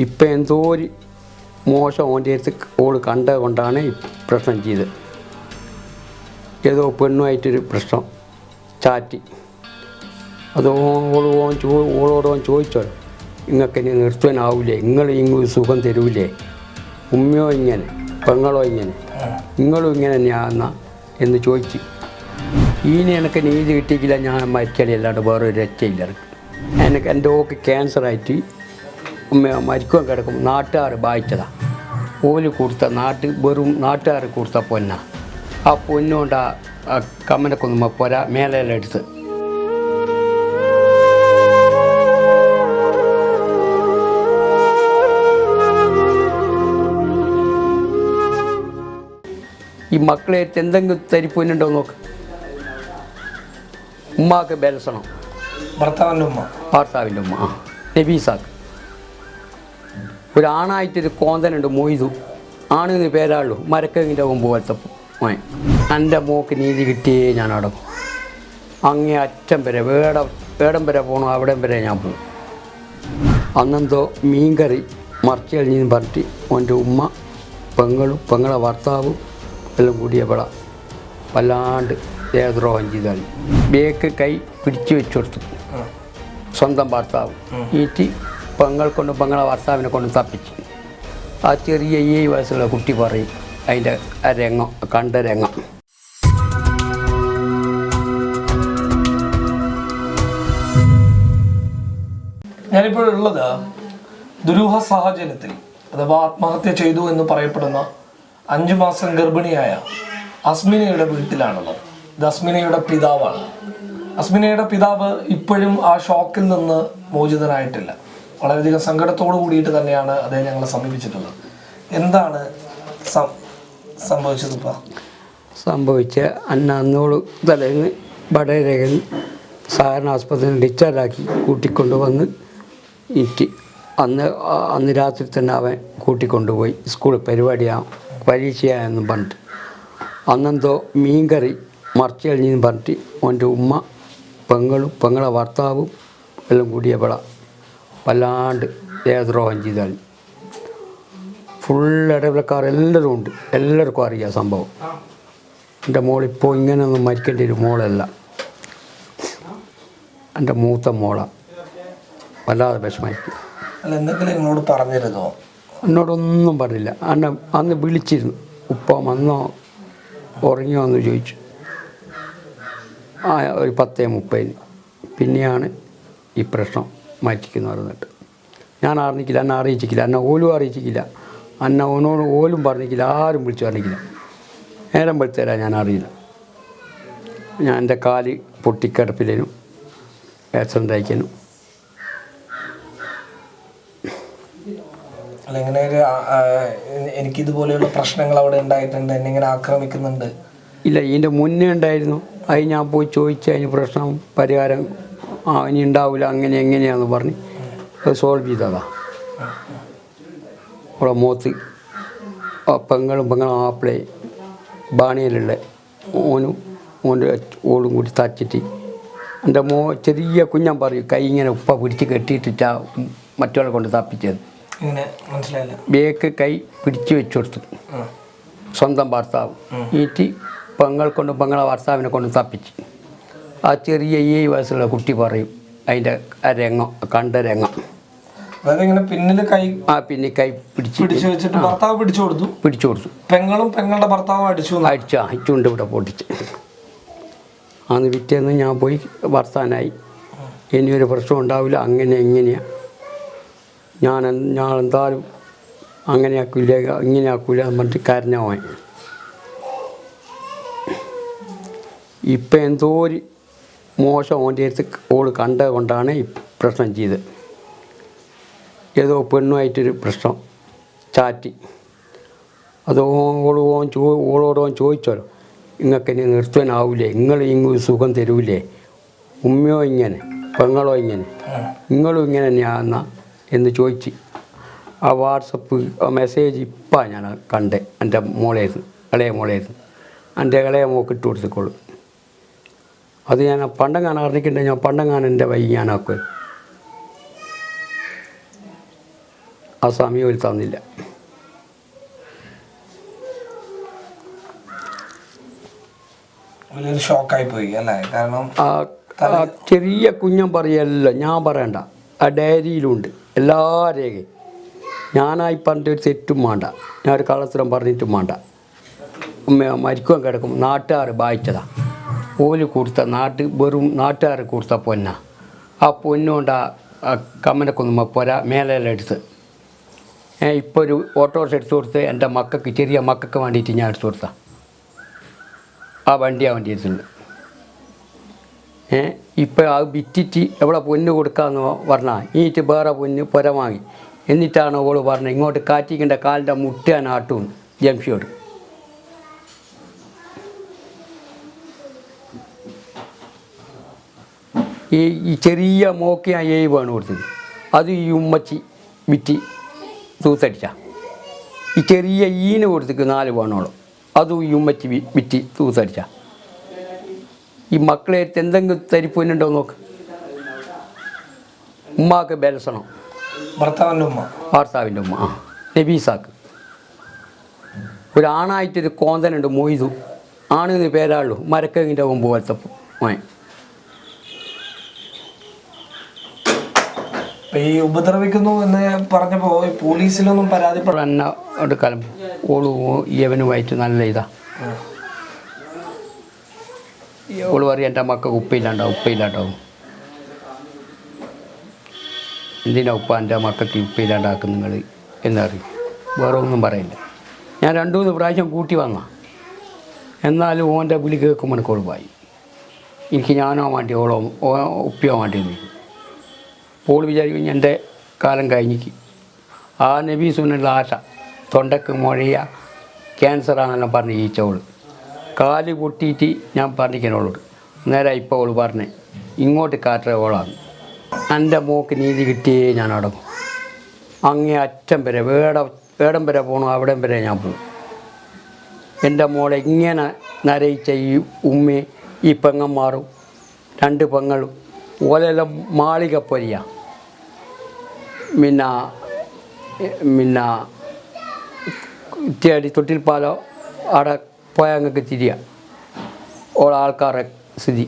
ഇപ്പം എന്തോ ഒരു മോശം ഓന്റെ അടുത്ത് ഓൾ കണ്ടത് കൊണ്ടാണ് പ്രശ്നം ചെയ്തത്. ഏതോ പെണ്ണുമായിട്ടൊരു പ്രശ്നം ചാറ്റി. അത് ഓൾ ഓൻ ചോ ഓളോട് ഓൻ ചോദിച്ചോ നിങ്ങൾക്ക് ഇനി നിർത്തുവാനാവില്ലേ നിങ്ങൾ ഇങ്ങ് സുഖം തരൂലേ? ഉമ്മയോ ഇങ്ങനെ പെങ്ങളോ ഇങ്ങനെ നിങ്ങളും ഇങ്ങനെ തന്നെയാണെന്ന എന്ന്? ചോദിച്ചു. ഇനി എനിക്ക് നീതി കിട്ടിയില്ല ഞാൻ മരിക്കലേ അല്ലാണ്ട് വേറൊരു രക്ഷയില്ല. എനിക്ക് എന്റെ ഓക്ക് ക്യാൻസറായിട്ട് മരിക്കുവാൻ കിടക്കും നാട്ടുകാർ ബാധിച്ചതാ. ഓൽ കൊടുത്ത നാട്ട് വെറും നാട്ടുകാർ കൊടുത്ത പൊന്ന. ആ പൊന്നുകൊണ്ട് ആ കമ്മനക്കുന്നുമ്മ പൊര എടുത്ത്. ഈ മക്കളെ എന്തെങ്കിലും തരിപ്പൊന്നുണ്ടോ നോക്ക്. ഉമ്മാക്ക് ബലസണം. ഭർത്താവിന്റെ ഉമ്മ. ഭർത്താവിന്റെ ഉമ്മ ആ. നബീസാക്ക് ഒരു ആണായിട്ടൊരു കോന്തനുണ്ട് മൊയ്തു. ആണെന്ന് പേരാളൂ. മരക്കങ്ങിന്റെ മുമ്പ് പോലത്തെ മോൻ. എന്റെ മോക്ക് നീതി കിട്ടിയേ ഞാൻ അടക്കും അങ്ങേ അറ്റം വരെ വേട വേടം വരെ പോകണം അവിടെ വരെ ഞാൻ പോകും അന്നെന്തോ മീൻകറി മറിച്ച് കഴിഞ്ഞെന്ന് പറഞ്ഞിട്ട് ഓന്റെ ഉമ്മ പെങ്ങളും പെങ്ങളെ ഭർത്താവും എല്ലാം കൂടിയപ്പെട വല്ലാണ്ട് ദേഹദ്രോഹം ചെയ്താൽ. ബേക്ക് കൈ പിടിച്ചു വെച്ചു കൊടുത്തു. സ്വന്തം ഭർത്താവ്. ഈറ്റി പെങ്ങൾ കൊണ്ടും പെങ്ങളെ ഭർത്താവിനെ കൊണ്ടും തപ്പിച്ച്. ആ ചെറിയ ഈ വയസ്സുള്ള കുട്ടി പറയും അതിന്റെ രംഗം കണ്ട രംഗം. ഞാനിപ്പോഴുള്ളത് ദുരൂഹ സാഹചര്യത്തിൽ അഥവാ ആത്മഹത്യ ചെയ്തു എന്ന് പറയപ്പെടുന്ന അഞ്ചു മാസം ഗർഭിണിയായ അസ്മിനയുടെ വീട്ടിലാണുള്ളത്. ഇത് അസ്മിനയുടെ പിതാവാണ്. അസ്മിനയുടെ പിതാവ് ഇപ്പോഴും ആ ഷോക്കിൽ നിന്ന് മോചിതനായിട്ടില്ല. വളരെയധികം സങ്കടത്തോടു കൂടിയിട്ട് തന്നെയാണ് അദ്ദേഹം ഞങ്ങളെ സമീപിച്ചിട്ടുള്ളത്. എന്താണ് സംഭവിച്ചത് ഇപ്പം സംഭവിച്ച അന്ന അന്നോട് തലേന്ന് വടകരകൻ സഹകരണ ആസ്പത്രിയിൽ ഡിസ്ചാർജാക്കി കൂട്ടിക്കൊണ്ടുവന്ന് ഇറ്റി അന്ന് അന്ന് രാത്രി തന്നെ അവൻ കൂട്ടിക്കൊണ്ടുപോയി. സ്കൂൾ പരിപാടിയാണ് പരീക്ഷയായെന്നും പറഞ്ഞിട്ട്. അന്നെന്തോ മീൻകറി മറിച്ച് കഴിഞ്ഞെന്ന് പറഞ്ഞിട്ട് ഓന്റെ ഉമ്മ പെങ്ങളും പെങ്ങളെ ഭർത്താവും എല്ലാം കൂടിയപ്പെട വല്ലാണ്ട് ദേഹദ്രോഹം ചെയ്താൽ. ഫുൾ ഇടവിലക്കാർ എല്ലാവരും ഉണ്ട്. എല്ലാവർക്കും അറിയാം സംഭവം. എന്റെ മോളിപ്പോൾ ഇങ്ങനെയൊന്നും മരിക്കേണ്ട ഒരു മോളല്ല. എന്റെ മൂത്ത മോളാണ് വല്ലാതെ വിഷമായിരിക്കും അല്ല എന്തെങ്കിലും എന്നോട് പറഞ്ഞിരുന്നോ? എന്നോടൊന്നും പറഞ്ഞില്ല. അന്നെ അന്ന് വിളിച്ചിരുന്നു. ഉപ്പ വന്നോ ഉറങ്ങിയോ എന്ന് ചോദിച്ചു. ആ ഒരു പത്തേ മുപ്പതിന്. പിന്നെയാണ് ഈ പ്രശ്നം. മാറ്റിക്കുന്നു പറഞ്ഞിട്ട്. ഞാൻ അറിഞ്ഞിക്കില്ല എന്നെ അറിയിച്ചിക്കില്ല എന്നെ ഓലും അറിയിച്ചിക്കില്ല എന്നെ ഓനോട് ഓലും പറഞ്ഞിക്കില്ല ആരും വിളിച്ചു പറഞ്ഞിക്കില്ല. നേരം വെളുത്തേരാ ഞാൻ അറിയില്ല. ഞാൻ എന്റെ കാൽ പൊട്ടിക്കിടപ്പിലേനും ആക്സിഡന്റ് അയക്കാനും അല്ല എനിക്കിതുപോലെയുള്ള പ്രശ്നങ്ങൾ അവിടെ ഉണ്ടായിട്ടുണ്ട് എന്നെ ഇങ്ങനെ ആക്രമിക്കുന്നുണ്ട്? ഇല്ല ഇതിന്റെ മുന്നേ ഉണ്ടായിരുന്നു. അത് ഞാൻ പോയി ചോദിച്ചു അതിന് പ്രശ്നം പരിഹാരം ആ ഇനി ഉണ്ടാവില്ല അങ്ങനെ എങ്ങനെയാണെന്ന് പറഞ്ഞ് അത് സോൾവ് ചെയ്തതാ. അവിടെ മോത്ത് ആ പെങ്ങളും പെങ്ങളും ആപ്പിളെ ബാണിയിലുള്ള ഓനും ഓന്റെ ഓളും കൂടി തച്ചിട്ട് എന്റെ മോ ചെറിയ കുഞ്ഞാൻ പറയും കൈ ഇങ്ങനെ ഉപ്പ പിടിച്ച് കെട്ടിയിട്ടിട്ടാ മറ്റൊരാളെ കൊണ്ട് തപ്പിച്ചത്. ബേക്ക് കൈ പിടിച്ച് വെച്ചു കൊടുത്തു. സ്വന്തം ഭർത്താവ്. ഈറ്റി പെങ്ങൾ കൊണ്ട് പെങ്ങളെ ഭർത്താവിനെ കൊണ്ട് തപ്പിച്ച്. ആ ചെറിയ ഈ വയസ്സുള്ള കുട്ടി പറയും അതിന്റെ ആ രംഗം കണ്ട രംഗം. അതായത് പിന്നിൽ കൈ ആ പിന്നെ കൈ പിടിച്ച് പിടിച്ചു വെച്ചിട്ട് ഭർത്താവ് പിടിച്ചു കൊടുത്തു? പിടിച്ചു കൊടുത്തു. പെങ്ങളും പെങ്ങളുടെ ഭർത്താവും അടിച്ചു. അടിച്ചു അയച്ചുകൊണ്ട് ഇവിടെ പൊട്ടിച്ച്. അന്ന് പിറ്റേന്ന് ഞാൻ പോയി ഭർത്താനായി ഒരു പ്രശ്നം ഉണ്ടാവില്ല അങ്ങനെ എങ്ങനെയാണ് ഞാൻ ഞാൻ എന്തായാലും അങ്ങനെ ആക്കില്ല ഇങ്ങനെ ആക്കില്ല എന്ന് പറഞ്ഞിട്ട് പോയി. ഇപ്പം എന്തോ ഒരു മോശം ഓന്റെ അടുത്ത് കണ്ടത് കൊണ്ടാണ് ഈ പ്രശ്നം ചെയ്തത്. ഏതോ പെണ്ണുമായിട്ടൊരു പ്രശ്നം ചാറ്റി. അത് ഓൾ ഓൻ ചോ ഓളോട് ഓൻ ചോദിച്ചോലോ. നിങ്ങൾക്ക് ഇനി നിർത്തുവാനാവില്ലേ നിങ്ങൾ ഇങ്ങ് സുഖം തരൂലേ? ഉമ്മയോ ഇങ്ങനെ? പെങ്ങളോ ഇങ്ങനെ? നിങ്ങളും ഇങ്ങനെ തന്നെയാണെന്ന എന്ന് ചോദിച്ച്. ആ വാട്സപ്പ് മെസ്സേജ് ഇപ്പം ഞാൻ കണ്ടേ. എന്റെ മോളേത് ഇളയ മോളേത്. എന്റെ ഇളയ മോക്ക് ഇട്ട് കൊടുത്തേക്കോളൂ. അത് ഞാൻ പണ്ടങ്ങാൻ അറിഞ്ഞിട്ടുണ്ട് ഞാൻ പണ്ടങ്ങാൻ എന്റെ വൈ ഞാനാക്കുമേ ആ സമയം ഒരു തന്നില്ല. ഷോക്കായി പോയി അല്ലേ? കാരണം ആ ചെറിയ കുഞ്ഞൻ പറയല്ല ഞാൻ പറയണ്ട. ആ ഡയറിയിലുണ്ട് എല്ലാ രേഖയും. ഞാനായി പറഞ്ഞിട്ട് ഒരു തെറ്റും വേണ്ട. ഞാൻ ഒരു കള്ളത്തരം പറഞ്ഞിട്ടും വേണ്ട. മരിക്കുവാൻ കിടക്കും നാട്ടുകാർ വായിച്ചതാ. ഓൽ കൊടുത്ത നാട്ട് വെറും നാട്ടുകാർ കൊടുത്ത പൊന്ന. ആ പൊന്നുകൊണ്ട് ആ കമ്മനക്കുന്നുമ്മ പോരാ ഞാൻ ഇപ്പോൾ ഒരു ഓട്ടോറിക്ഷ എടുത്തു കൊടുത്ത് എന്റെ മക്കൾക്ക് ചെറിയ മക്കൾക്ക് വേണ്ടിയിട്ട് ഞാൻ എടുത്തു കൊടുത്ത. ആ വണ്ടി ആ വണ്ടി എടുത്തിട്ടുണ്ട്. ഏ ഇപ്പം അത് വിറ്റിറ്റ് എവിടെ പൊന്ന് കൊടുക്കാന്ന് പറഞ്ഞാൽ ഇനിയിട്ട് വേറെ പൊന്ന് പുര വാങ്ങി. എന്നിട്ടാണ് ഓൾ പറഞ്ഞത് ഇങ്ങോട്ട് കാറ്റിക്കണ്ട കാലിന്റെ മുട്ടാൻ ആട്ടും ജംഷിയോട്. ഈ ഈ ചെറിയ മോക്ക് ഞാൻ ഏഴ് വേണം കൊടുത്തത്. അത് ഈ ഉമ്മച്ചി വിറ്റി തൂത്തടിച്ച ഈ ചെറിയ ഈന് കൊടുത്തിക്ക് നാല് വേണോളം അതും ഈ ഉമ്മച്ചി വിറ്റി തൂത്തടിച്ച ഈ മക്കളെ എന്തെങ്കിലും തരിപ്പൊന്നുണ്ടോ നോക്ക്. ഉമ്മാക്ക് ബലസണം. ഭർത്താവിന്റെ ഉമ്മ. ഭർത്താവിന്റെ ഉമ്മ ആ. നബീസാക്ക് ഒരാണായിട്ടൊരു കോന്തനുണ്ട് മൊയ്തു ആണെന്ന് പേരാളു. മരക്കങ്ങിന്റെ മുമ്പ് പോലത്തെ മോൻ ഈ ഉപദ്രവിക്കുന്നു എന്ന് പറഞ്ഞപ്പോ പോലീസിലൊന്നും പരാതിപ്പെടാൻ എടുക്കാലം. ഓൾ യവനുമായിട്ട് നല്ല ഇതാ. ഓൾ പറയും എന്റെ മക്കൾക്ക് ഉപ്പയില്ലാണ്ടാവും ഉപ്പയില്ലാണ്ടാവും എന്തിനാ ഉപ്പ എന്റെ മക്കൾക്ക് ഉപ്പയില്ലാണ്ടാക്കും നിങ്ങൾ എന്നറിയും. വേറെ ഒന്നും പറയില്ല. ഞാൻ രണ്ടു മൂന്ന് പ്രാവശ്യം കൂട്ടി വന്ന. എന്നാലും ഓന്റെ വിളി കേൾക്കുമ്പോൾ എനിക്ക് പോയി എനിക്ക് ഞാനോ വേണ്ടി ഓളോ ഉപ്പയോ വേണ്ടി നിൽക്കും അപ്പോൾ വിചാരിക്കും എന്റെ കാലം കഴിഞ്ഞിക്ക് ആ നബി നബീസുനുള്ള ആശ തൊണ്ടക്ക് മുഴയ ക്യാൻസറാണെല്ലാം പറഞ്ഞ് ഈച്ചവൾ. കാൽ പൊട്ടിയിട്ട് ഞാൻ പറഞ്ഞിരിക്കണോളോട് നേരെ ഇപ്പോൾ അവൾ പറഞ്ഞേ ഇങ്ങോട്ട് കാറ്റ ഓളാണ് എന്റെ മോക്ക് നീതി കിട്ടിയേ ഞാൻ അടങ്ങും. അങ്ങേ അറ്റം വരെ വേട വേടം വരെ പോകണം അവിടം വരെ ഞാൻ പോകും എന്റെ മോളെ ഇങ്ങനെ നരയിച്ച ഈ ഉമ്മ ഈ പെങ്ങന്മാറും രണ്ട് പെങ്ങളും ഓലെല്ലാം മാളികപ്പൊരിയ പിന്നെ പിന്നെ ഇത്തിയടി തൊട്ടിൽപ്പാലോ അവിടെ പോയാൽ അങ്ങക്ക് തിരിയ. ഓളെ ആൾക്കാരെ സ്ഥിതി.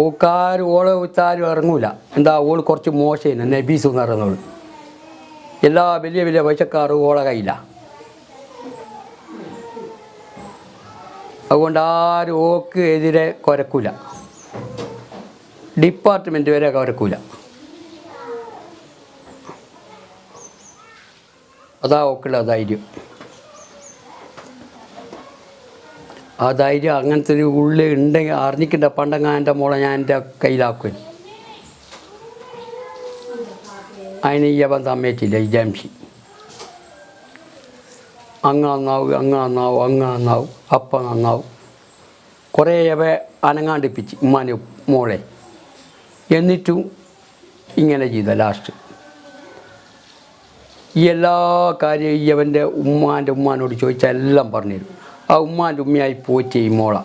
ഓക്കാർ ഓളെ ഉത്താരും ഇറങ്ങൂല. എന്താ ഓൾ കുറച്ച് മോശമാണ് നബീസ് എന്ന് പറയുന്നവൾ എല്ലാ വലിയ വലിയ പൈസക്കാരും ഓളെ കയ്യില്ല അതുകൊണ്ട് ആരും ഓക്ക് എതിരെ കുരക്കൂല. ഡിപ്പാർട്ട്മെന്റ് വരെ കവരക്കൂല അതാ ഓക്കുള്ള ധൈര്യം. ആ ധൈര്യം അങ്ങനത്തെ ഒരു ഉള്ളിൽ ഉണ്ടെങ്കിൽ അറിഞ്ഞിക്കണ്ട പണ്ടങ്ങ എന്റെ മോളെ ഞാൻ എന്റെ കയ്യിലാക്കും അതിന് ഈ അവൻ സമ്മതിച്ചില്ല ഈ ജംഷി. അങ്ങ് നന്നാവും അങ്ങ് നന്നാവും അങ്ങ് നന്നാവും അപ്പം നന്നാവും. കുറേ അവ അനങ്ങാണ്ടിപ്പിച്ച് ഉമ്മാന്റെ മോളെ. എന്നിട്ടും ഇങ്ങനെ ചെയ്ത ലാസ്റ്റ്. ഈ എല്ലാ കാര്യവും ഈ അവന്റെ ഉമ്മാന്റെ ഉമ്മാനോട് ചോദിച്ചാൽ എല്ലാം പറഞ്ഞുതരും ആ ഉമ്മാന്റെ ഉമ്മയായി പോറ്റി ഈ മോള.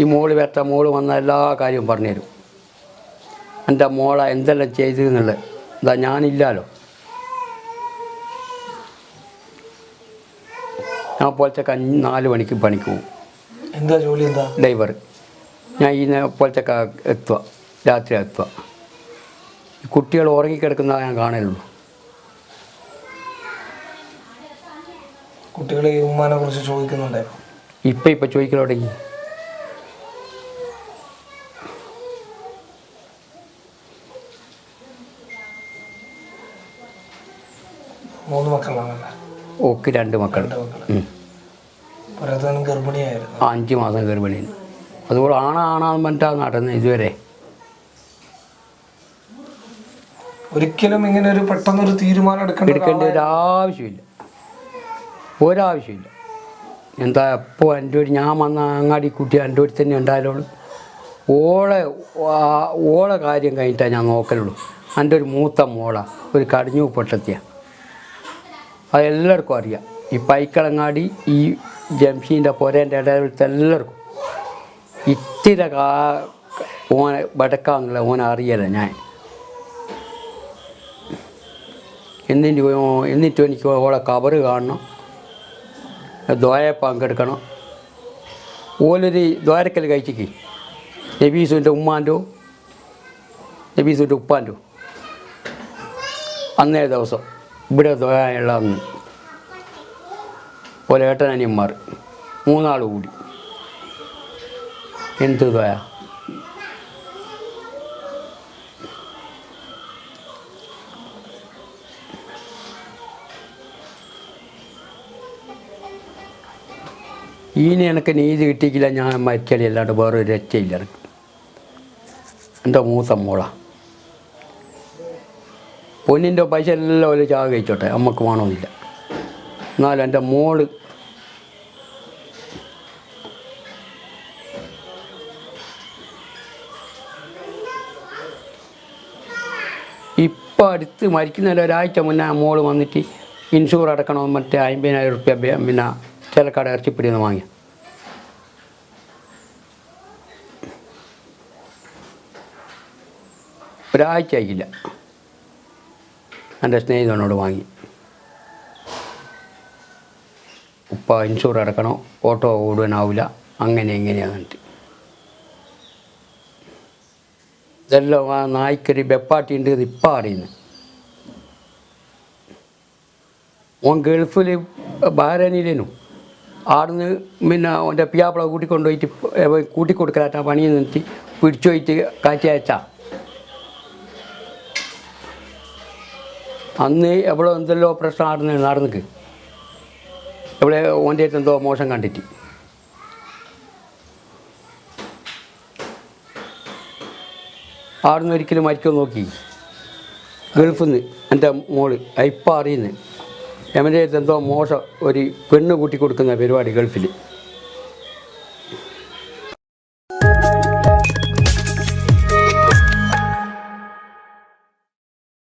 ഈ മോൾ വേട്ട മോൾ വന്ന എല്ലാ കാര്യവും പറഞ്ഞുതരും എന്റെ മോള എന്തെല്ലാം ചെയ്തു എന്നുള്ളത്. എന്താ ഞാനില്ലല്ലോ. ഞാൻ പോലത്തെ നാല് മണിക്ക് പണിക്ക് പോകും എന്താ ജോലി എന്താ? ഡ്രൈവർ ഞാൻ ഈ പോലത്തെ എത്തുക രാത്രി എത്തുക. കുട്ടികൾ ഉറങ്ങിക്കിടക്കുന്നതാണ് ഞാൻ കാണലുള്ളൂ. കുട്ടികളെ ഈ ഉമ്മാനെ കുറിച്ച് ചോദിക്കുന്നുണ്ടായിരുന്നു ഇപ്പം ഇപ്പം ചോദിക്കൽ തുടങ്ങി. മൂന്ന് മക്കളാണല്ലേ? ഓക്ക് രണ്ട് ഉം. ഗർഭിണിയായിരുന്നു. അഞ്ച് മാസം ഗർഭിണിയാണ്. അതുകൊണ്ട് ആണാ ആണാന്ന് പറഞ്ഞിട്ടാണ് നടന്നത് ഇതുവരെ. ഒരിക്കലും ഇങ്ങനെ ഒരു പെട്ടെന്നൊരു തീരുമാനം എടുക്കേണ്ട എടുക്കേണ്ട ഒരു ആവശ്യമില്ല. ഒരാവശ്യമില്ല. എന്താ എപ്പോൾ എന്റെ ഒരു ഞാൻ വന്ന അങ്ങാടി കുട്ടി എന്റെ ഒരു തന്നെ ഉണ്ടായാലോളൂ. ഓളെ ഓളെ കാര്യം കഴിഞ്ഞിട്ടാണ് ഞാൻ നോക്കലുള്ളൂ. എന്റെ ഒരു മൂത്ത മോള ഒരു കടിഞ്ഞു പൊട്ടത്തിയ. അതെല്ലാവർക്കും അറിയാം. ഈ പൈക്കളങ്ങാടി ഈ ജംഷീന്റെ പുരേന്റെ ഇടയിലത്തെ എല്ലാവർക്കും. ഇത്തിരി കാ ഓനെ ബടക്കാന്നില്ല ഓനെ അറിയല ഞാൻ. എന്നിട്ട് എന്നിട്ട് എനിക്ക് ഓളെ കവറ് കാണണം. ദ്വായ പങ്കെടുക്കണം. ഓലൊരു ദ്വാരക്കൽ കഴിച്ചിക്ക്. നബീസുന്റെ ഉമ്മാന്റെ നബീസുന്റെ ഉപ്പാന്റെ അന്നേ ദിവസം ഇവിടെ ദ്വായുള്ള അന്ന്. ഓലേട്ടനിയന്മാർ മൂന്നാൾ കൂടി എന്ത് ദ്വയ ഇനി എനിക്ക് നീതി കിട്ടിയില്ല ഞാൻ മരിക്കലി അല്ലാണ്ട് വേറെ ഒരു രക്ഷയില്ല എനിക്ക്. എന്റെ മൂത്ത മോള. പൊന്നിന്റെ പൈസ എല്ലാം ഒരു ചാക കഴിച്ചോട്ടെ. അമ്മയ്ക്ക് വേണമെന്നില്ല എന്നാലും എന്റെ മോൾ ഇപ്പം അടുത്ത് മരിക്കുന്നതിൽ ഒരാഴ്ച മുന്നേ ആ മോൾ വന്നിട്ട് ഇൻഷൂർ അടക്കണം മറ്റേ അമ്പതിനായിരം റുപ്യ പിന്നെ ചിലക്കട ഇറച്ചിപ്പിടിയെന്ന് വാങ്ങി ഒരാഴ്ച ആയിക്കില്ല എന്റെ സ്നേഹിതനോട് വാങ്ങി. ഉപ്പ ഇൻഷൂർ അടക്കണം ഓട്ടോ ഓടുവാനാവില്ല അങ്ങനെ ഇങ്ങനെയാന്നിട്ട് ഇതെല്ലാം ആ നായ്ക്കൊരു ബെപ്പാട്ടി ഉണ്ട് ഇപ്പം അറിയുന്നു ഓൻ ഗൾഫിൽ ബാരനിലേനു. ആടുന്ന് പിന്നെ ഓന്റെ പിയാപ്പിള കൂട്ടിക്കൊണ്ടുപോയിട്ട് കൂട്ടിക്കൊടുക്കലാറ്റ പണി നിർത്തി പിടിച്ചു പോയിട്ട് കാറ്റി അയച്ചാ. അന്ന് എവിടെ എന്തെല്ലോ പ്രശ്നം ആടുന്ന നടന്നിക്ക്. എവിടെ ഓന്റെ എന്തോ മോശം കണ്ടിട്ട്. ആടുന്ന് ഒരിക്കലും മരിക്കും നോക്കി. ഗൾഫിൽ നിന്ന് എന്റെ മോൾ ഇപ്പം അറിയുന്നു എമന്റെ എന്തോ മോശം ഒരു പെണ്ണ് കൂട്ടി കൊടുക്കുന്ന പരിപാടി ഗൾഫിൽ.